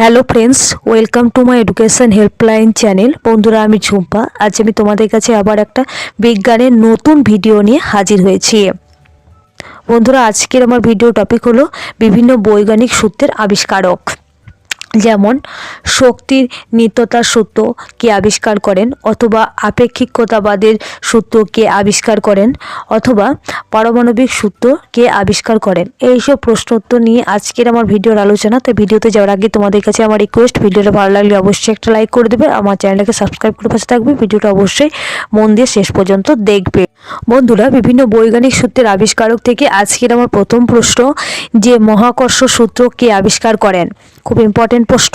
Hello friends, welcome to my education helpline channel. বন্ধুরা, আমি ঝুম্পা। আজ আমি তোমাদের কাছে আবার একটা বিজ্ঞানের নতুন ভিডিও নিয়ে হাজির হয়েছি। বন্ধুরা, আজকের আমার ভিডিও টপিক হলো বিভিন্ন বৈজ্ঞানিক সূত্রের আবিষ্কারক। যেমন, শক্তির নিত্যতার সূত্র কে আবিষ্কার করেন অথবা আপেক্ষিকতাবাদের সূত্র কে আবিষ্কার করেন অথবা পারমাণবিক সূত্র কে আবিষ্কার করেন। এইসব প্রশ্ন উত্তর নিয়ে আজকের আমার ভিডিওর আলোচনা। তো ভিডিওতে যাওয়ার আগে তোমাদের কাছে আমার রিকোয়েস্ট ভিডিওটা ভালো লাগলে অবশ্যই একটা লাইক করে দেবে। আমার চ্যানেলটাকে সাবস্ক্রাইব করে পাশে থাকবে। ভিডিওটা অবশ্যই মন দিয়ে শেষ পর্যন্ত দেখবে। বন্ধুরা, বিভিন্ন বৈজ্ঞানিক সূত্রের আবিষ্কারক থেকে আজকের আমার প্রথম প্রশ্ন, যে মহাকর্ষ সূত্র কে আবিষ্কার করেন। খুব ইম্পর্টেন্ট প্রশ্ন।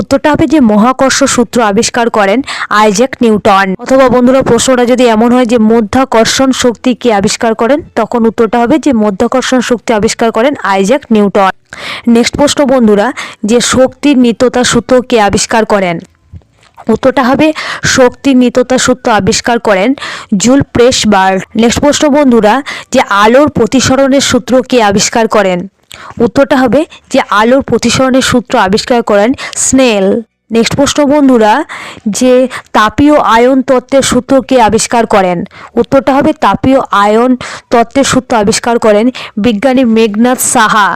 উত্তরটা হবে যে মহাকর্ষ সূত্র আবিষ্কার করেন আইজ্যাক নিউটন। অথবা বন্ধুরা, প্রশ্নটা যদি এমন হয় যে মধ্যাকর্ষণ শক্তি কে আবিষ্কার করেন, তখন উত্তরটা হবে যে মধ্যাকর্ষণ শক্তি আবিষ্কার করেন আইজ্যাক নিউটন। নেক্সট প্রশ্ন বন্ধুরা, যে শক্তির নিত্যতা সূত্র কে আবিষ্কার করেন? উত্তরটা হবে শক্তির নিত্যতা সূত্র আবিষ্কার করেন জুল প্রেস বার্ড নেক্সট প্রশ্ন বন্ধুরা, যে আলোর প্রতিসরণের সূত্র কে আবিষ্কার করেন? উত্তরটা হবে যে আলোর প্রতিসরণের সূত্র আবিষ্কার করেন স্নেল। নেক্সট প্রশ্ন, বন্ধুরা, যে তাপীয় আয়ন তত্ত্বের সূত্র কে আবিষ্কার করেন? উত্তরটা হবে তাপীয় আয়ন তত্ত্বের সূত্র আবিষ্কার করেন বিজ্ঞানী মেঘনাথ সাহা।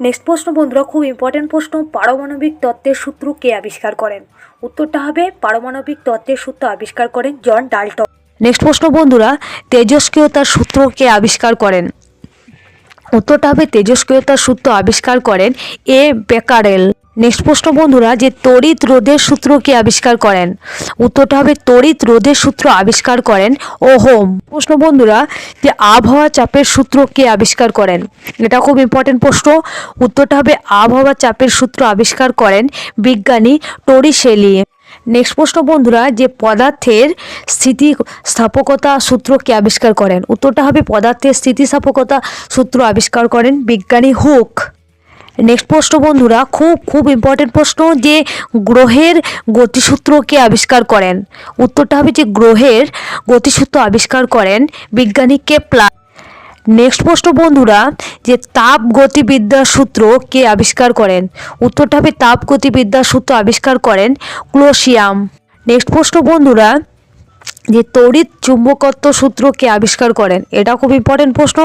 নেক্সট প্রশ্ন, বন্ধুরা, খুব ইম্পর্টেন্ট প্রশ্ন, পারমাণবিক তত্ত্বের সূত্র কে আবিষ্কার করেন? উত্তরটা হবে পারমাণবিক তত্ত্বের সূত্র আবিষ্কার করেন জন ডাল্টন। নেক্সট প্রশ্ন, বন্ধুরা, তেজস্ক্রিয়তার সূত্র কে আবিষ্কার করেন? উত্তরটা হবে তেজস্ক্রিয়তার সূত্র আবিষ্কার করেন এ বেকারেল। নেক্সট প্রশ্ন, বন্ধুরা, যে তড়িৎ রোধের সূত্র কে আবিষ্কার করেন? উত্তরটা হবে তড়িৎ রোধের সূত্র আবিষ্কার করেন ওহোম। প্রশ্ন, বন্ধুরা, যে আবহাওয়া চাপের সূত্র কে আবিষ্কার করেন? এটা খুব ইম্পর্টেন্ট প্রশ্ন। উত্তরটা হবে আবহাওয়া চাপের সূত্র আবিষ্কার করেন বিজ্ঞানী টরিশেলি নেক্সট প্রশ্ন, বন্ধুরা, যে পদার্থের স্থিতি স্থাপকতা সূত্র কে আবিষ্কার করেন। উত্তরটা হবে পদার্থের স্থিতিস্থাপকতা সূত্র আবিষ্কার করেন বিজ্ঞানী হুক। নেক্সট প্রশ্ন, বন্ধুরা, খুব খুব ইম্পর্টেন্ট প্রশ্ন যে গ্রহের গতিসূত্র কে আবিষ্কার করেন। উত্তরটা হবে যে গ্রহের গতিসূত্র আবিষ্কার করেন বিজ্ঞানী কেপলার নেক্সট প্রশ্ন বন্ধুরা, যে তাপ গতিবিদ্যার সূত্র কে আবিষ্কার করেন? উত্তরটা হবে তাপ গতিবিদ্যার সূত্র আবিষ্কার করেন ক্লোসিয়াম। নেক্সট প্রশ্ন বন্ধুরা, যে তড়িৎ চুম্বকত্ব সূত্র কে আবিষ্কার করেন? এটা খুব ইম্পর্টেন্ট প্রশ্ন।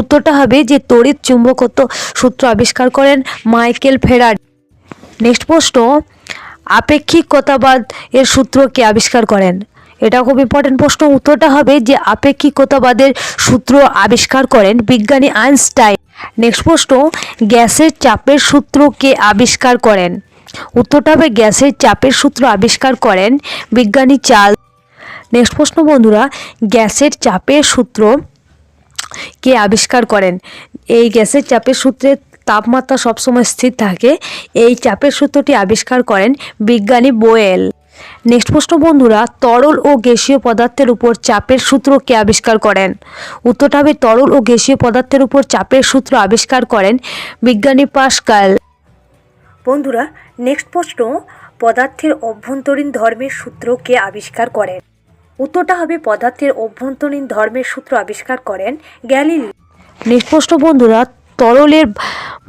উত্তরটা হবে যে তড়িৎ চুম্বকত্ব সূত্র আবিষ্কার করেন মাইকেল ফেরাড নেক্সট প্রশ্ন, আপেক্ষিকতাবাদ এর সূত্র কে আবিষ্কার করেন? এটা খুব ইম্পর্টেন্ট প্রশ্ন। উত্তরটা হবে যে আপেক্ষিকতাবাদের সূত্র আবিষ্কার করেন বিজ্ঞানী আইনস্টাইন। নেক্সট প্রশ্ন, গ্যাসের চাপের সূত্র কে আবিষ্কার করেন? উত্তরটা হবে গ্যাসের চাপের সূত্র আবিষ্কার করেন বিজ্ঞানী চার্লস। নেক্সট প্রশ্ন বন্ধুরা, গ্যাসের চাপের সূত্র কে আবিষ্কার করেন? এই গ্যাসের চাপের সূত্রে তাপমাত্রা সবসময় স্থির থাকে। এই চাপের সূত্রটি আবিষ্কার করেন বিজ্ঞানী বোয়েল। নেক্সট প্রশ্ন বন্ধুরা তরল ও গ্যাসীয় পদার্থের উপর চাপের সূত্র কে আবিষ্কার করেন? উত্তরটা হবে তরল ও গ্যাসীয় পদার্থের উপর চাপের সূত্র আবিষ্কার করেন বিজ্ঞানী পাস্কাল। বন্ধুরা নেক্সট প্রশ্ন পদার্থের অভ্যন্তরীণ ধর্মের সূত্র কে আবিষ্কার করেন? উত্তরটা হবে পদার্থের অভ্যন্তরীণ ধর্মের সূত্র আবিষ্কার করেন গ্যালিলি নেক্সট প্রশ্ন বন্ধুরা তরলের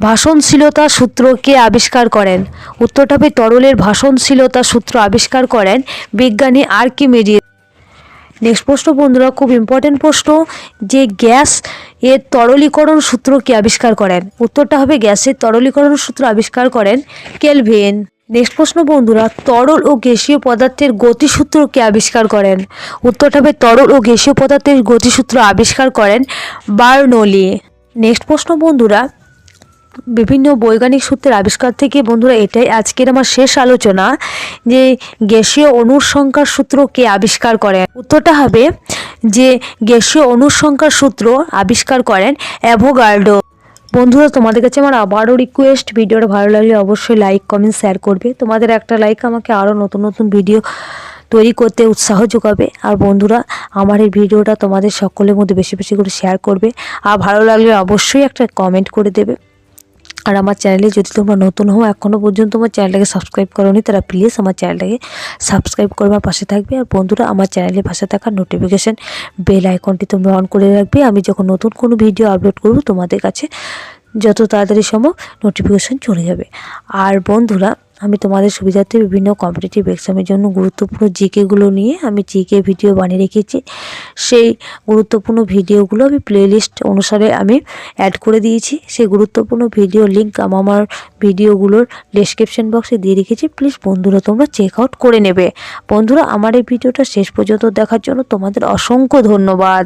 ভাষণশীলতা সূত্রকে আবিষ্কার করেন। উত্তরটা হবে, তরলের ভাষণশীলতা সূত্র আবিষ্কার করেন বিজ্ঞানী আর্কিমিডিয়াস নেক্সট প্রশ্ন বন্ধুরা, খুব ইম্পর্টেন্ট প্রশ্ন যে গ্যাস এর তরলীকরণ সূত্র কে আবিষ্কার করেন। উত্তরটা হবে, গ্যাসের তরলীকরণ সূত্র আবিষ্কার করেন কেলভিন। নেক্সট প্রশ্ন বন্ধুরা, তরল ও গ্যাসীয় পদার্থের গতিসূত্র কে আবিষ্কার করেন। উত্তরটা হবে, তরল ও গ্যাসীয় পদার্থের গতিসূত্র আবিষ্কার করেন বার্নলি। নেক্সট প্রশ্ন, বন্ধুরা। বিভিন্ন বৈজ্ঞানিক সূত্রের আবিষ্কার থেকে, বন্ধুরা, এটাই আজকের আমার শেষ আলোচনা যে গ্যাসীয় অণুর সংখ্যার সূত্র কে আবিষ্কার করেন। উত্তরটা হবে যে গ্যাসীয় অণুর সংখ্যার সূত্র আবিষ্কার করেন অ্যাভোগার্ডো বন্ধুরা, তোমাদের কাছে আমার আবারও রিকোয়েস্ট ভিডিওটা ভালো লাগলে অবশ্যই লাইক কমেন্ট শেয়ার করবে। তোমাদের একটা লাইক আমাকে আরও নতুন নতুন ভিডিও তৈরি করতে উৎসাহ যোগাবে। আর বন্ধুরা আমার এই ভিডিওটা তোমাদের সকলের মধ্যে বেশি বেশি করে শেয়ার করবে। আর ভালো লাগলে অবশ্যই একটা কমেন্ট করে দেবে। আর আমার চ্যানেলে যদি তোমরা নতুন হও এখনও পর্যন্ত আমার চ্যানেলটাকে সাবস্ক্রাইব করোনি, তারা প্লিজ আমার চ্যানেলটাকে সাবস্ক্রাইব করবার পাশে থাকবে। আর বন্ধুরা, আমার চ্যানেলের পাশে থাকা নোটিফিকেশান বেল আইকনটি তোমরা অন করে রাখবে। আমি যখন নতুন কোনো ভিডিও আপলোড করব, তোমাদের কাছে যত তাড়াতাড়ি সম্ভব নোটিফিকেশান চলে যাবে। আর বন্ধুরা, আমি তোমাদের সুবিধার্থে বিভিন্ন কম্পিটিটিভ এক্সামের জন্য গুরুত্বপূর্ণ জিকেগুলো নিয়ে আমি জিকে ভিডিও বানিয়ে রেখেছি। সেই গুরুত্বপূর্ণ ভিডিওগুলো আমি প্লেলিস্ট অনুসারে আমি অ্যাড করে দিয়েছি। সেই গুরুত্বপূর্ণ ভিডিও লিঙ্ক আমার ভিডিওগুলোর ডেসক্রিপশন বক্সে দিয়ে রেখেছি। প্লিজ বন্ধুরা, তোমরা চেক আউট করে নেবে। বন্ধুরা, আমার এই ভিডিওটা শেষ পর্যন্ত দেখার জন্য তোমাদের অসংখ্য ধন্যবাদ।